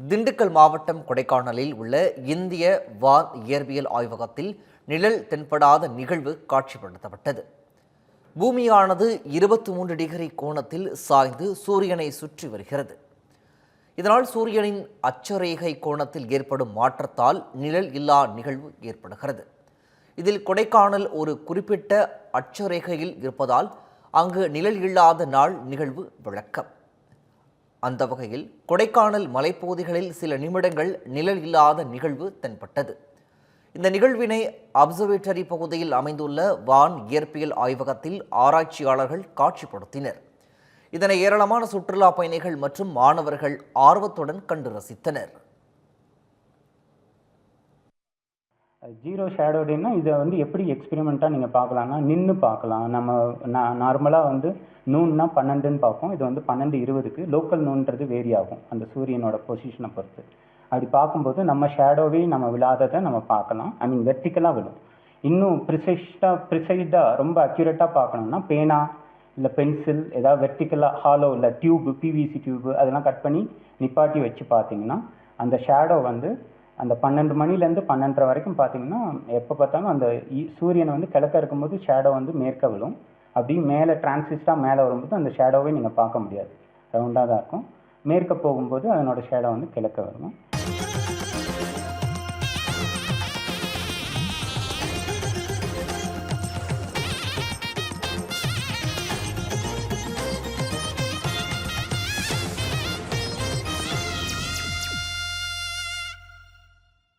திண்டுக்கல் மாவட்டம் கொடைக்கானலில் உள்ள இந்திய வான் இயற்பியல் ஆய்வகத்தில் நிழல் தென்படாத நிகழ்வு காட்சிப்படுத்தப்பட்டது. பூமியானது இருபத்தி மூன்று டிகிரி கோணத்தில் சாய்ந்து சூரியனை சுற்றி வருகிறது. இதனால் சூரியனின் அச்சரேகை கோணத்தில் ஏற்படும் மாற்றத்தால் நிழல் இல்லா நிகழ்வு ஏற்படுகிறது. இதில் கொடைக்கானல் ஒரு குறிப்பிட்ட அச்சரேகையில் இருப்பதால் அங்கு நிழல் இல்லாத நாள் நிகழ்வு விளக்கம். அந்த வகையில் கொடைக்கானல் மலைப்பகுதிகளில் சில நிமிடங்கள் நிழல் இல்லாத நிகழ்வு தென்பட்டது. இந்த நிகழ்வினை அப்சர்வேட்டரி பகுதியில் அமைந்துள்ள வான் இயற்பியல் ஆய்வகத்தில் ஆராய்ச்சியாளர்கள் காட்சிப்படுத்தினர். இதனை ஏராளமான சுற்றுலா பயணிகள் மற்றும் மாணவர்கள் ஆர்வத்துடன் கண்டு ரசித்தனர். ஜீரோ ஷேடோ டேன்னா இதை வந்து எப்படி எக்ஸ்பெரிமெண்ட்டாக நீங்கள் பார்க்கலான்னா நின்று பார்க்கலாம். நம்ம நார்மலாக வந்து நூன்னா பன்னெண்டுன்னு பார்ப்போம். இது வந்து பன்னெண்டு இருபதுக்கு. லோக்கல் நூன்றது வேரி ஆகும் அந்த சூரியனோட பொசிஷனை பொறுத்து. அப்படி பார்க்கும்போது நம்ம ஷேடோவே நம்ம விழாததை நம்ம பார்க்கலாம். ஐ மீன் வெர்டிக்கலாக விழும். இன்னும் ப்ரிசைஸ்டாக ப்ரிசைஸ்டாக ரொம்ப அக்யூரேட்டாக பார்க்கணும்னா பேனா இல்லை பென்சில் ஏதாவது வெர்டிக்கலாக ஹாலோ இல்லை டியூப் பிவிசி டியூப் அதெல்லாம் கட் பண்ணி நிப்பாட்டி வச்சு பார்த்தீங்கன்னா அந்த ஷேடோ வந்து அந்த பன்னெண்டு மணிலேருந்து பன்னெண்டரை வரைக்கும் பார்த்தீங்கன்னா எப்போ பார்த்தாலும் அந்த இ- சூரியன் வந்து கிழக்க இருக்கும்போது ஷேடோ வந்து மேற்க விழும். அப்படியே மேலே டிரான்சிஸ்டாக மேலே வரும்போது அந்த ஷேடோவை நீங்கள் பார்க்க முடியாது. ரவுண்டாக தான் இருக்கும். மேற்க போகும்போது அதனோட ஷேடோ வந்து கிழக்க வரும்.